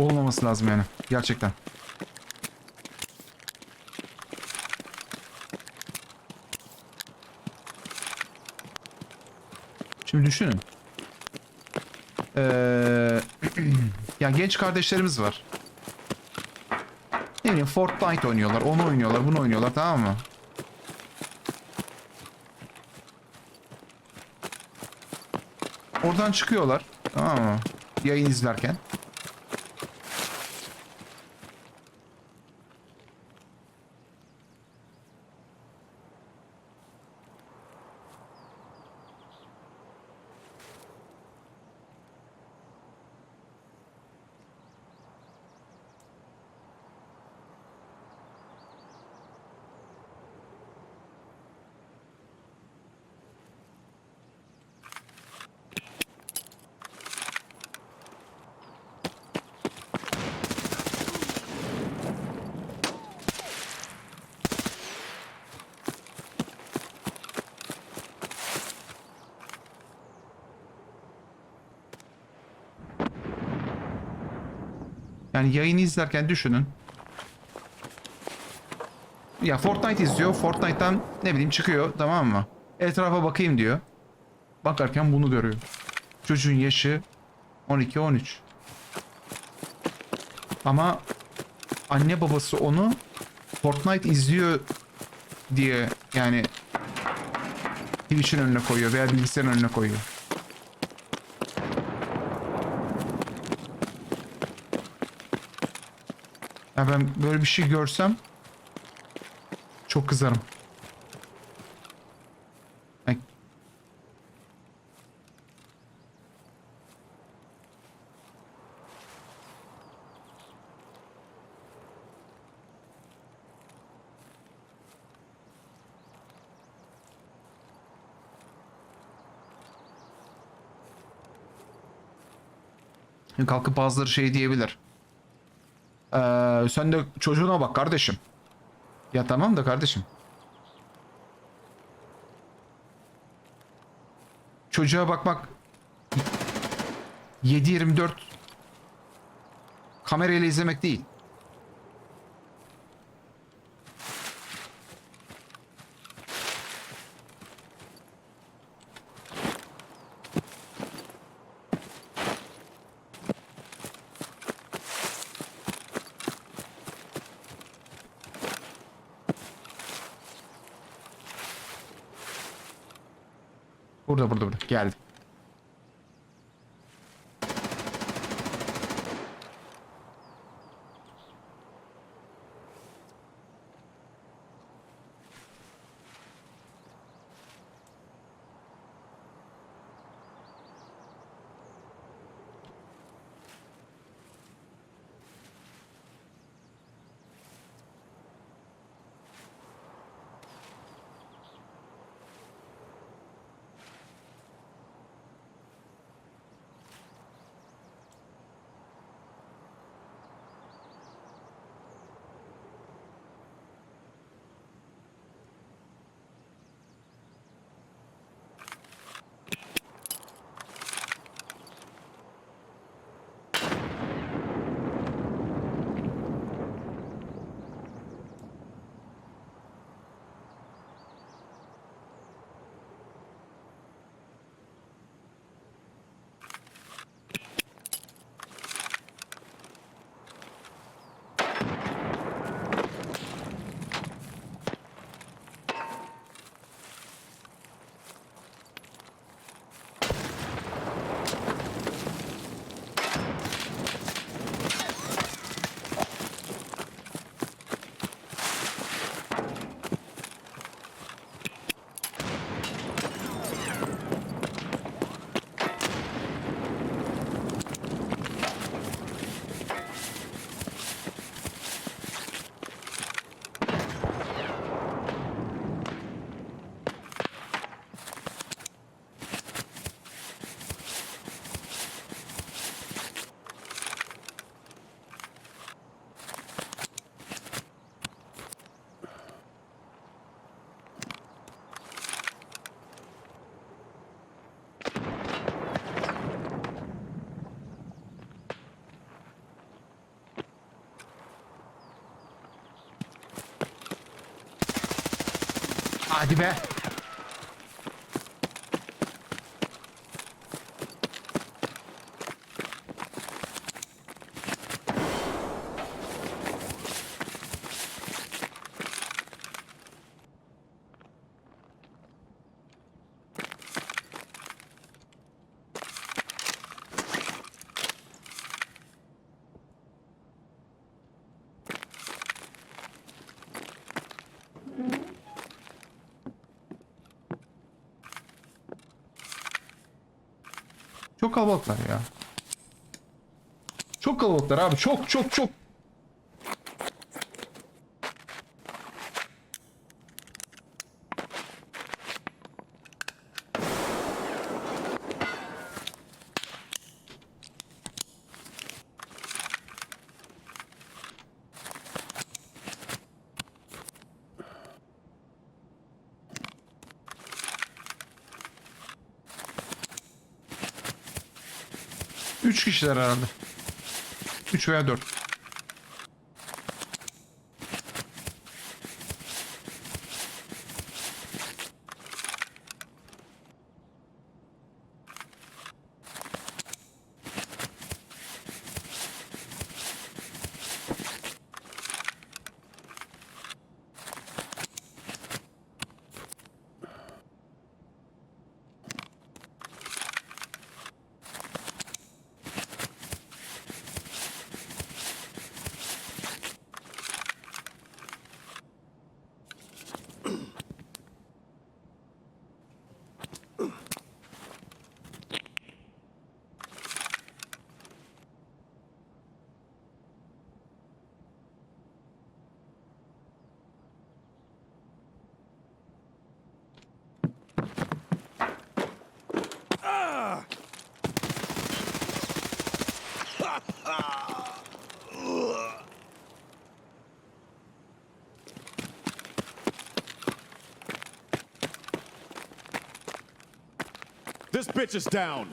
Olmaması lazım yani. Gerçekten. Şimdi düşünün. Ee, ya genç kardeşlerimiz var. Ne bileyim Fortnite oynuyorlar, onu oynuyorlar, bunu oynuyorlar tamam mı? Oradan çıkıyorlar. Tamam mı? Yayın izlerken. Yani yayını izlerken düşünün. Ya Fortnite izliyor. Fortnite'tan ne bileyim çıkıyor tamam mı? Etrafa bakayım diyor. Bakarken bunu görüyor. Çocuğun yaşı 12-13. Ama anne babası onu Fortnite izliyor diye yani Twitch'in önüne koyuyor veya bilgisayarın önüne koyuyor. Ya ben böyle bir şey görsem çok kızarım. Kalkıp bazıları şey diyebilir. Sen de çocuğuna bak kardeşim. Ya tamam da kardeşim. Çocuğa bakmak 7-24 kamerayla izlemek değil. Burada Hadi be. Çok kalabalıklar ya. Çok kalabalıklar abi. Çok çok çok. Kişiler herhalde. Üç veya dört. This bitch is down.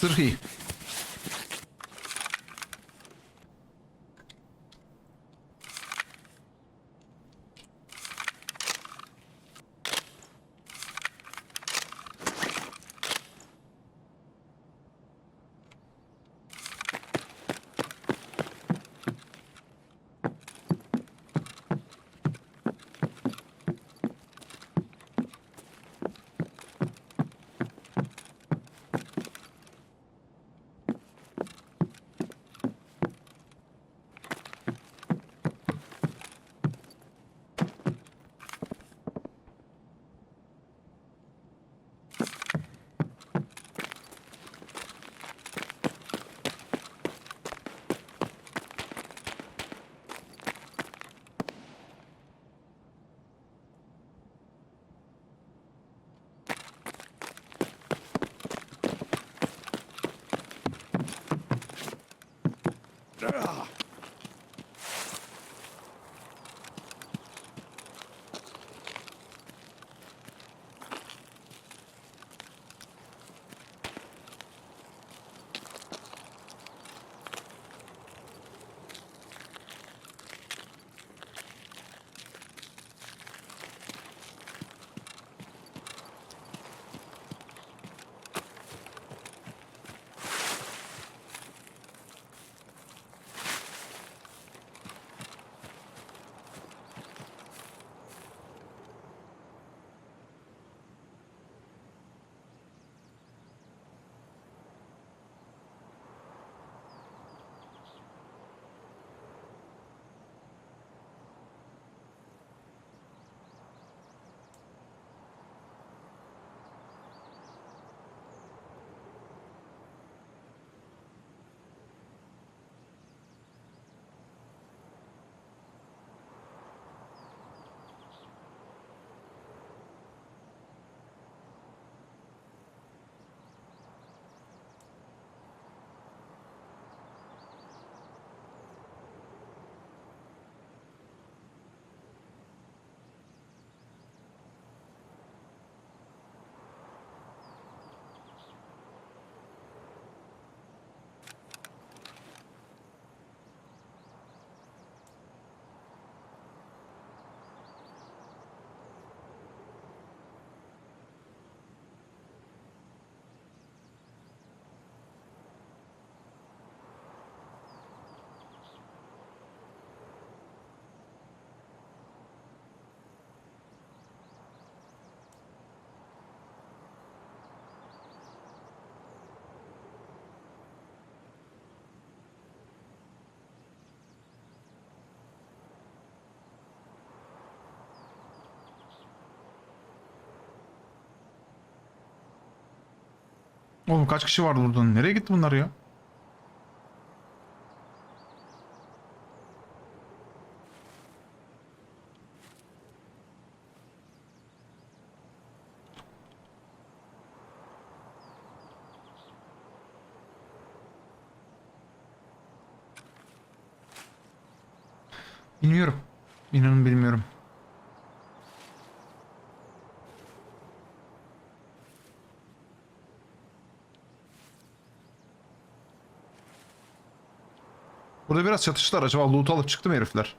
Сергій, Ugh. Oğlum kaç kişi vardı burada? Nereye gitti bunlar ya? Bilmiyorum. İnanın bilmiyorum. Burada biraz çatıştılar. Acaba loot alıp çıktı mı herifler?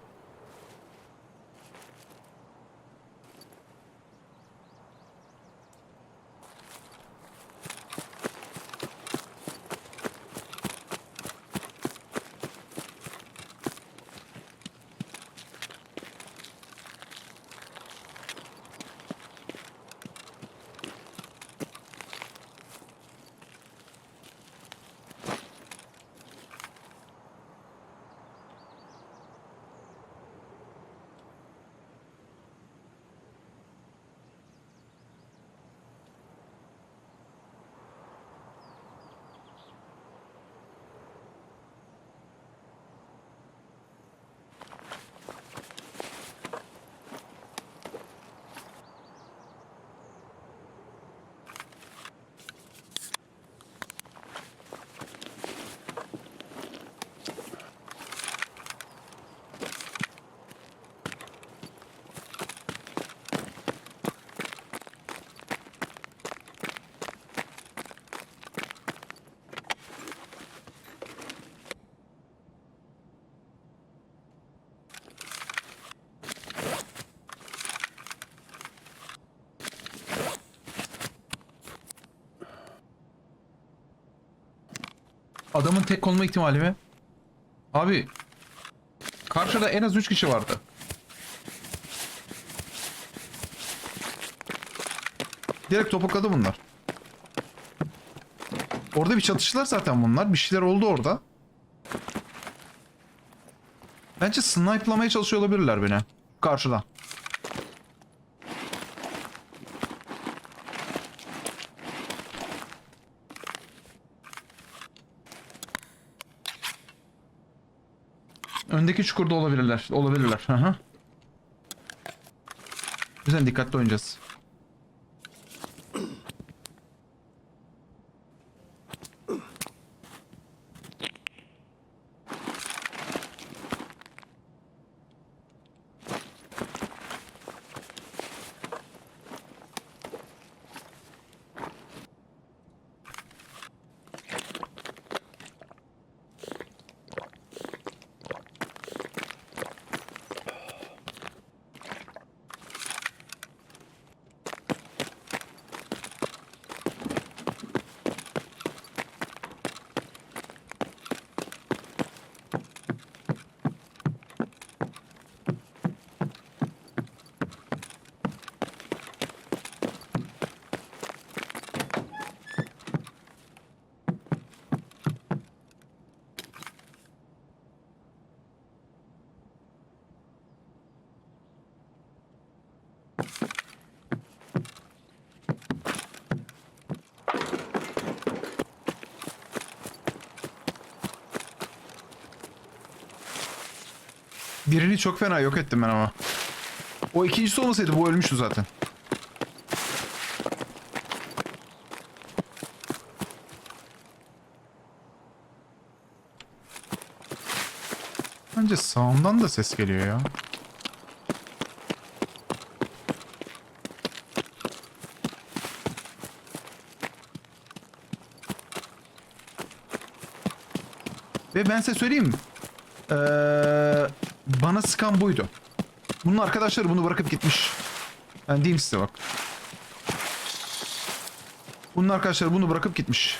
Adamın tek olma ihtimali mi? Abi karşıda en az 3 kişi vardı. Direkt topukladı bunlar. Orada bir çatıştılar zaten bunlar. Bir şeyler oldu orada. Bence snipe'lamaya çalışıyor olabilirler beni. Karşıdan. Öndeki çukurda olabilirler. Olabilirler. O yüzden dikkatli oynayacağız. Birini çok fena yok ettim ben ama. O ikincisi olmasaydı bu ölmüştü zaten. Bence sağımdan da ses geliyor ya. Ve ben size söyleyeyim. Ee, bana sıkan buydu. Bunun arkadaşları bunu bırakıp gitmiş. Ben diyeyim size bak. Bunun arkadaşları bunu bırakıp gitmiş.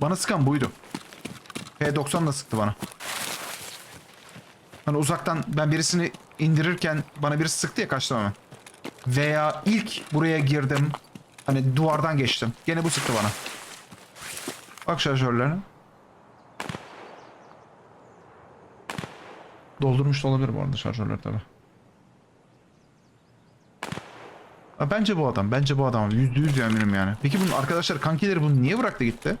Bana sıkan buydu. P90 da sıktı bana. Hani uzaktan ben birisini indirirken bana birisi sıktı ya kaçtım hemen. Veya ilk buraya girdim. Hani duvardan geçtim. Gene bu sıktı bana. Bak şarjörlerine. Doldurmuş da olabilir bu arada şarjörler tabi. Bence bu adam. Bence bu adam. Yüzde yüz eminim yani. Peki bunun arkadaşlar kankileri bunu niye bıraktı gitti?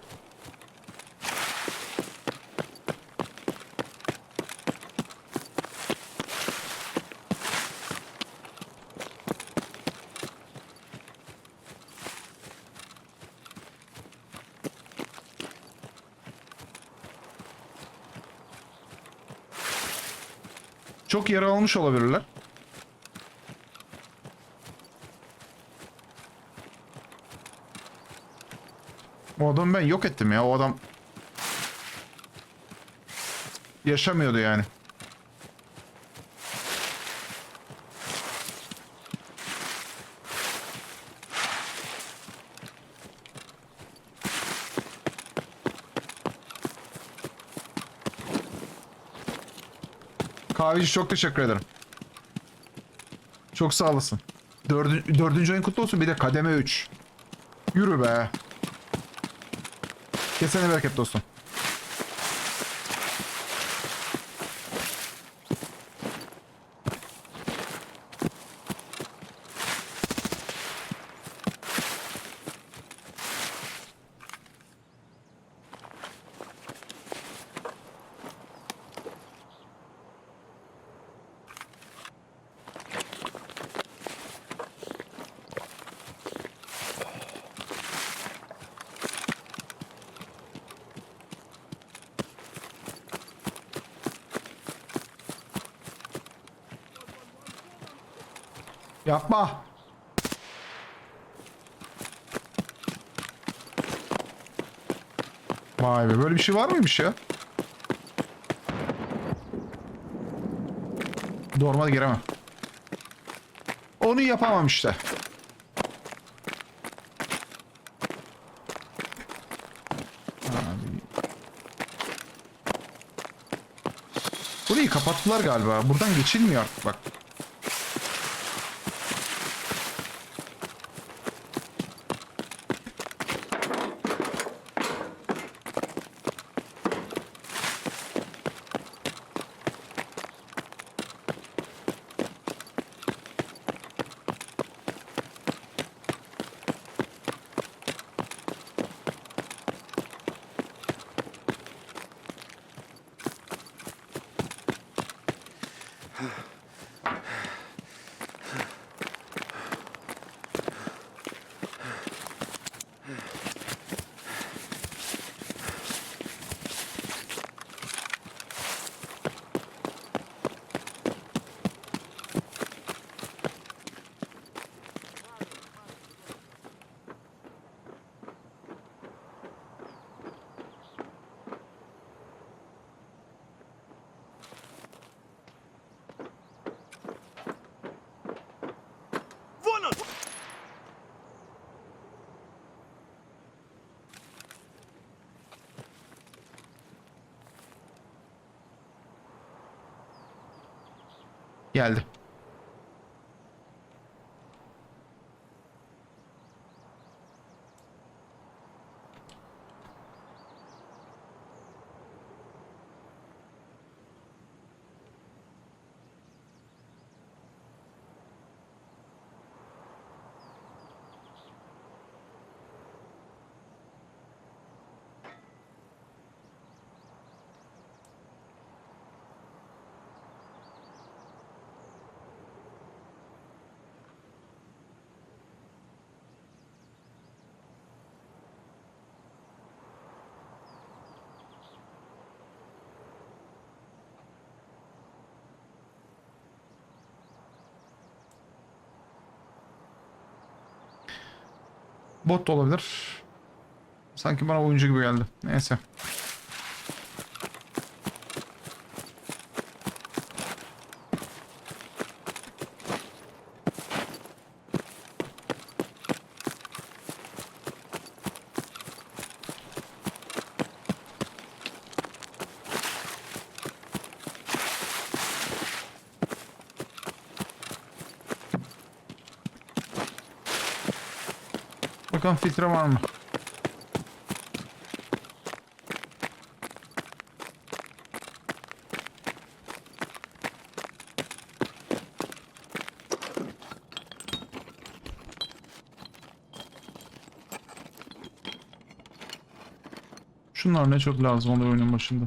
Çok yara almış olabilirler. O adamı ben yok ettim ya. O adam yaşamıyordu yani. Kahveci çok teşekkür ederim. Çok sağ olasın. Dördü, dördüncü oyun kutlu olsun bir de kademe 3. Yürü be. Kesene bereket dostum. Yapma. Vay be böyle bir şey var mıymış ya? Normal giremem. Onu yapamam işte. Burayı kapattılar galiba. Buradan geçilmiyor artık bak. Geldi. Bot da olabilir. Sanki bana oyuncu gibi geldi. Neyse. Bakalım filtre var mı? Şunlar ne çok lazım oluyor oyunun başında.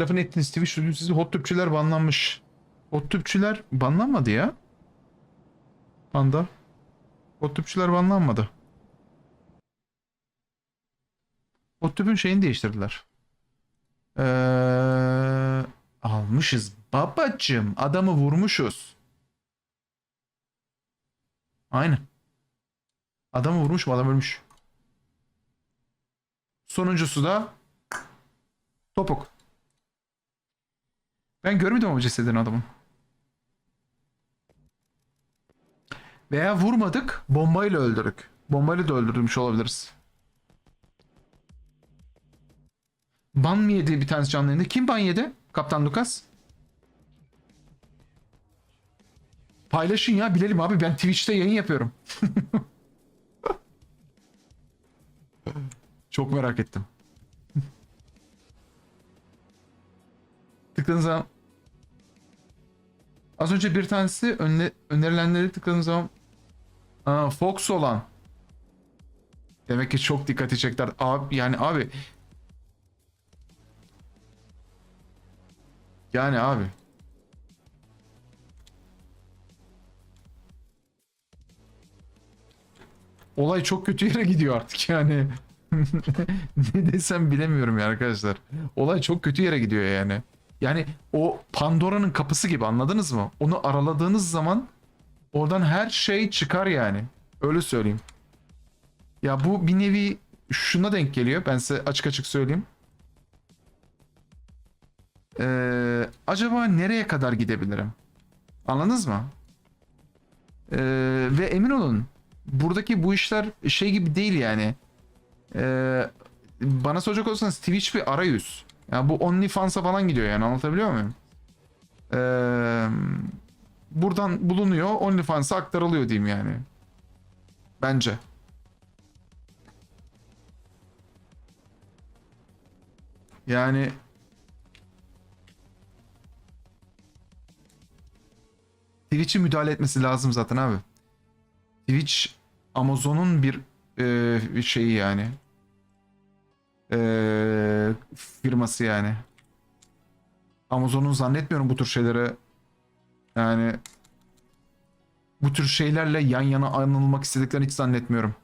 O kadar lafın ettiniz Twitch sözü sizi hot tüpçüler banlanmış. Hot tüpçüler banlanmadı ya. Anda. Hot tüpçüler banlanmadı. Hot tüpün şeyini değiştirdiler. Ee, almışız babacım. Adamı vurmuşuz. Aynen. Adamı vurmuş mu adam ölmüş. Sonuncusu da topuk. Ben görmedim ama cesedini adamın. Veya vurmadık, bombayla öldürdük. Bombayla da öldürmüş olabiliriz. Ban mı yedi bir tanesi canlı? Kim ban yedi? Kaptan Lucas. Paylaşın ya bilelim abi ben Twitch'te yayın yapıyorum. Çok merak ettim. Tıkladığınız zaman az önce bir tanesi önle, önerilenleri tıkladığınız zaman Aa, Fox olan. Demek ki çok dikkat edecekler abi yani abi yani abi. Olay çok kötü yere gidiyor artık yani. Ne desem bilemiyorum ya arkadaşlar. Olay çok kötü yere gidiyor yani yani o Pandora'nın kapısı gibi anladınız mı? Onu araladığınız zaman oradan her şey çıkar yani. Öyle söyleyeyim. Ya bu bir nevi şuna denk geliyor. Ben size açık açık söyleyeyim. Ee, acaba nereye kadar gidebilirim? Anladınız mı? Ee, ve emin olun buradaki bu işler şey gibi değil yani. Ee, bana soracak olursanız Twitch bir arayüz. Ya bu OnlyFans'a falan gidiyor yani anlatabiliyor muyum? Ee, buradan bulunuyor OnlyFans'a aktarılıyor diyeyim yani. Bence. Yani Twitch'in müdahale etmesi lazım zaten abi. Twitch Amazon'un bir e, şeyi yani. Ee, firması yani. Amazon'un zannetmiyorum bu tür şeylere yani bu tür şeylerle yan yana anılmak istediklerini hiç zannetmiyorum.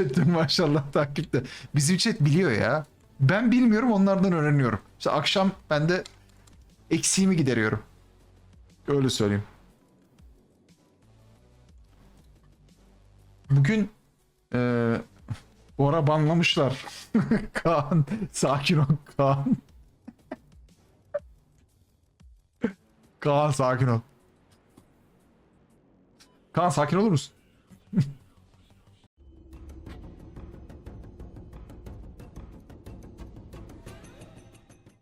Chat'te maşallah takipte. Bizim chat biliyor ya. Ben bilmiyorum onlardan öğreniyorum. İşte akşam ben de eksiğimi gideriyorum. Öyle söyleyeyim. Bugün eee Bora banlamışlar. Kaan sakin ol Kaan. Kaan sakin ol. Kaan sakin olur musun?